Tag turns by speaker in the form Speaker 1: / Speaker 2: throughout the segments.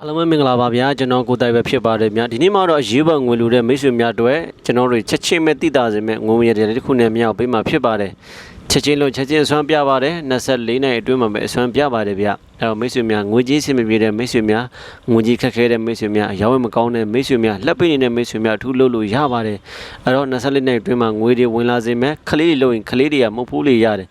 Speaker 1: အားလုံးပဲမင်္ဂလာပါဗျာကျွန်တော်ကိုတိုင်ပဲဖြစ်ပါတယ်ဗျာဒီနေ့မှာတော့အရေးပေါ်ငွေလူတဲ့မိတ်ဆွေများအတွက်ကျွန်တော်တို့ချက်ချင်းပဲတည်တာစေမဲ့ငွေဝင်ရတယ်တစ်ခုနဲ့မြောက်ပေးမှာဖြစ်ပါတယ်ချက်ချင်းလုံးချက်ချင်းအစွမ်းပြပါတယ်24နှစ်အတွင်းမှာပဲအစွမ်းပြပါတယ်ဗျာအဲ့တော့မိတ်ဆွေများငွေကြီးစင်မပြေတဲ့မိတ်ဆွေများငွေကြီးခက်ခဲတဲ့မိတ်ဆွေများအရောင်းဝယ်မကောင်းတဲ့မိတ်ဆွေများလက်ပိနေတဲ့မိတ်ဆွေများအထူးလုပ်လို့ရပါတယ်အဲ့တော့24နှစ်အတွင်းမှာငွေတွေဝင်လာစေမဲ့ခလေးတွေလို့ရင်ခလေးတွေကမဟုတ်ဘူးလေရတယ်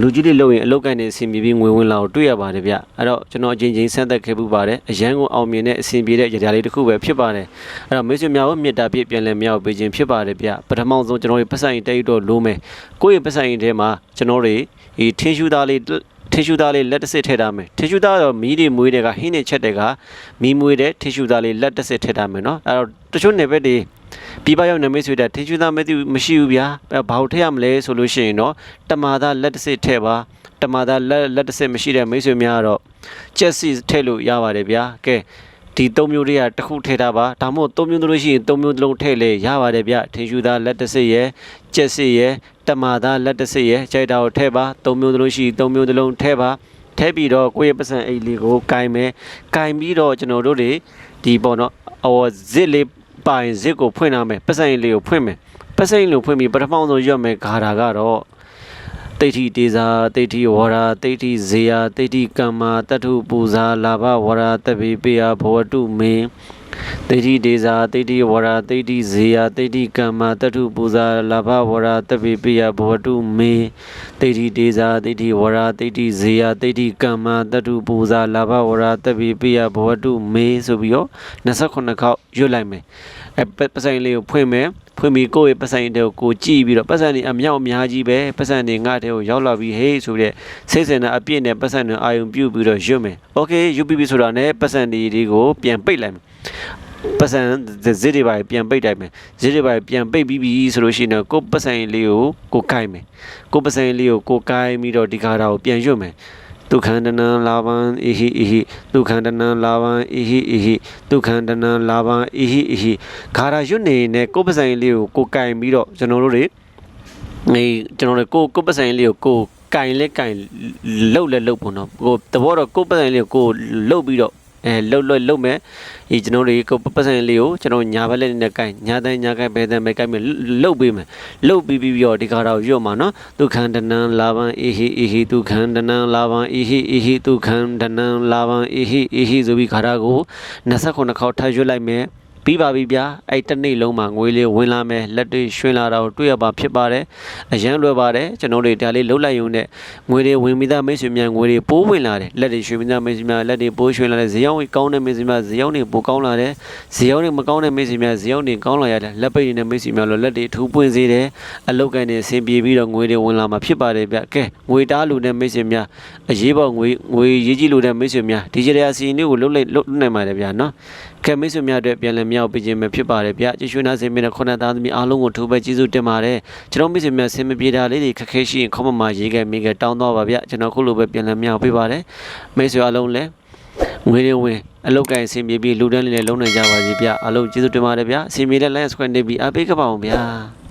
Speaker 1: လူကြီးတွေလုပ်ရင်အလုတ်ကန်နေအဆင်ပြေပြီးငွေဝင်လာကိုတွေ့ရပါတယ်ဗျအဲ့တော့ကျွန်တော်အချင်းချင်းဆန်းသက်ခဲ့ပူပါတယ်အရန်ကိုအောင်မြင်တဲ့အဆင်ပြေတဲ့ကြရာလေးတစ်ခုပဲဖြစ်ပါတယ်အဲ့တော့မိတ်ဆွေများကိုမြစ်တာပြည့်ပြန်လဲမြောက်ပေးခြင်းဖြစ်ပါတယ်ဗျပထမဆုံးကျွန်တော်တို့ပတ်ဆိုင်တိတ်တော့လို့မယ်ကိုယ့်ရဲ့ပတ်ဆိုင်ထဲမှာကျွန်တော်တို့ဒီထင်းရှူသားလေးထင်းရှူသားလေးလက်တစ်စစ်ထည့်ထားမယ်ထင်းရှူသားတော့မီးတွေမွေးတဲ့ကဟင်းတွေချက်တဲ့ကမီးမွေးတဲ့ထင်းရှူသားလေးလက်တစ်စစ်ထည့်ထားမယ်နော်အဲ့တော့တချို့နယ်ဘက်တွေ ပြပရောက်နေမိတ်ဆွေတဲ့ထင်ရှူသားမသိဘူးမရှိဘူးဗျာအဲဘာလို့ထည့်ရမလဲဆိုလို့ရှိရင်တော့တမာသားလက်တစ်စစ်ထည့်ပါတမာသားလက်လက်တစ်စစ်မရှိတဲ့မိတ်ဆွေများကတော့ကြက်စီထည့်လို့ရပါတယ်ဗျာကဲဒီသုံးမျိုးတွေကတစ်ခုထည့်ထားပါဒါမှမဟုတ်သုံးမျိုးသလိုရှိရင်သုံးမျိုးသလုံးထည့်လေရပါတယ်ဗျထင်ရှူသားလက်တစ်စစ်ရယ်ကြက်စစ်ရယ်တမာသားလက်တစ်စစ်ရယ်ကြိုက်တာကိုထည့်ပါသုံးမျိုးသလိုရှိရင်သုံးမျိုးသလုံးထည့်ပါထည့်ပြီးတော့ကိုယ့်ရဲ့ပတ်စံအိတ်လေးကိုကင်မယ်ကင်ပြီးတော့ကျွန်တော်တို့တွေဒီပေါ့နော်အော်ဇစ်လေး ပိုင်ဇစ်ကိုဖွင့်ရမယ်ပတ်ဆိုင်လေးကိုဖွင့်မယ်ပတ်ဆိုင်လေးကိုဖွင့်ပြီးပထမဆုံးရွတ်မယ်ဂါထာကတော့တိဋ္ဌိတေဇာတိဋ္ဌိဝရတိဋ္ဌိဇေယတိဋ္ဌိကမ္မာတထုပူဇာလာဘဝရတပိပေယဘဝတုမေ တိဋ္ဌိတေဇာတိဋ္ဌိဝရတိဋ္ဌိဇေယတိဋ္ဌိကမ္မာတထုပူဇာလာဘဝရတပိပေယဘဝတုမေတိဋ္ဌိတေဇာတိဋ္ဌိဝရတိဋ္ဌိဇေယတိဋ္ဌိကမ္မာတထုပူဇာလာဘဝရတပိပေယဘဝတုမေဆိုပြီးတော့28ခေါက်ရွတ်လိုက်မယ်အဲပတ်စံလေးကိုဖွင့်မယ်ဖွင့်ပြီးကိုယ့်ရဲ့ပတ်စံတွေကိုကိုကြည့်ပြီးတော့ပတ်စံတွေအမြောက်အများကြီးပဲပတ်စံတွေငါတဲ့ကိုရောက်လာပြီးဟေးဆိုတဲ့စိတ်ဆန္ဒအပြည့်နဲ့ပတ်စံတွေအာယုံပြုတ်ပြီးတော့ရွတ်မယ်။ Okay ရွတ်ပြီးပြီဆိုတာနဲ့ပတ်စံတွေတွေကိုပြန်ပိတ်လိုက်မယ်။ပတ်စံဇစ်တွေပါပြန်ပိတ်တိုင်းမယ်ဇစ်တွေပါပြန်ပိတ်ပြီးပြီဆိုလို့ရှိရင်ကိုပတ်စံလေးကိုကိုကိုင်မယ်ကိုပတ်စံလေးကိုကိုကိုင်ပြီးတော့ဒီကားတာကိုပြန်ရွတ်မယ် ဒုက္ခန္တနံလာဘံဣဟိဣဟိဒုက္ခန္တနံလာဘံဣဟိဣဟိဒုက္ခန္တနံလာဘံဣဟိဣဟိခါရာရွတ်နေနဲ့ကိုယ်ပစံလေးကိုကိုကင်ပြီးတော့ကျွန်တော်တို့တွေနေကျွန်တော်တို့ကိုကိုယ်ပစံလေးကိုကိုကင်လဲကင်လှုပ်လဲလှုပ်ပေါ့နော်ကိုတဘောတော့ကိုယ်ပစံလေးကိုကိုလှုပ်ပြီးတော့ အဲလှုပ်လှုပ်လှုပ်မယ်ဒီကျွန်တော်တွေကိုပတ်စံလေးကိုကျွန်တော်ညာဘက်လက်နဲ့ကိုင်ညာတိုင်းညာကိုင်ဘယ်တိုင်းပဲကိုင်မယ်လှုပ်ပေးမယ်လှုပ်ပြီးပြီးတော့ဒီခါတော့ရွတ်မှာနော်ဒုက္ခန္တနံလာဘံအေဟိအေဟိဒုက္ခန္တနံလာဘံအေဟိအေဟိဒုက္ခန္တနံလာဘံအေဟိအေဟိဆိုပြီးခါတာကို29ခေါက်ထပ်ရွတ်လိုက်မယ် ပြီးပါပြီဗျာအဲ့တစ်နေ့လုံးမှာငွေလေးဝင်လာမယ်လက်တွေရွှင်လာတာကိုတွေ့ရပါဖြစ်ပါတယ်အရန်လွယ်ပါတယ်ကျွန်တော်တို့ဒါလေးလှုပ်လိုက်ရုံနဲ့ငွေတွေဝင်ပြီးသားမိတ်ဆွေများငွေတွေပိုးဝင်လာတယ်လက်တွေရွှင်ပြီးသားမိတ်ဆွေများလက်တွေပိုးရွှင်လာတယ်ဇေယောင်းကြီးကောင်းတဲ့မိတ်ဆွေများဇေယောင်းတွေပိုကောင်းလာတယ်ဇေယောင်းတွေမကောင်းတဲ့မိတ်ဆွေများဇေယောင်းတွေကောင်းလာရတယ်လက်ပိတ်နေတဲ့မိတ်ဆွေများလို့လက်တွေထူးပွင့်စေတယ်အလုတ်ကန်တွေဆင်ပြေပြီးတော့ငွေတွေဝင်လာမှာဖြစ်ပါတယ်ဗျကဲငွေတားလူတဲ့မိတ်ဆွေများအရေးပေါ်ငွေငွေရေးကြီးလူတဲ့မိတ်ဆွေများဒီကြရစီလေးကိုလှုပ်လိုက်လှုပ်နိုင်ပါတယ်ဗျာနော် ကဲမိတ်ဆွေများအတွက်ပြန်လည်မြောက်ပေးခြင်းပဲဖြစ်ပါတယ်ဗျကျေးဇူးနာစေမင်းနဲ့ခုနသားသမီးအားလုံးကိုထိုးပဲကျေးဇူးတင်ပါတယ်ကျွန်တော်မိတ်ဆွေများဆင်မပြေတာလေးတွေခက်ခဲရှိရင်ခေါမမှာရေးခဲ့မိခဲ့တောင်းတော့ပါဗျကျွန်တော်ခုလိုပဲပြန်လည်မြောက်ပေးပါတယ်မိတ်ဆွေအားလုံးလည်းငွေတွေဝင်အလုတ်ကိုင်ဆင်ပြေပြီးလူတန်းလေးလည်းလုံးနိုင်ကြပါစေဗျအားလုံးကျေးဇူးတင်ပါတယ်ဗျအစီအမေတဲ့ line square နေပြီးအားပေးကြပါအောင်ဗျာ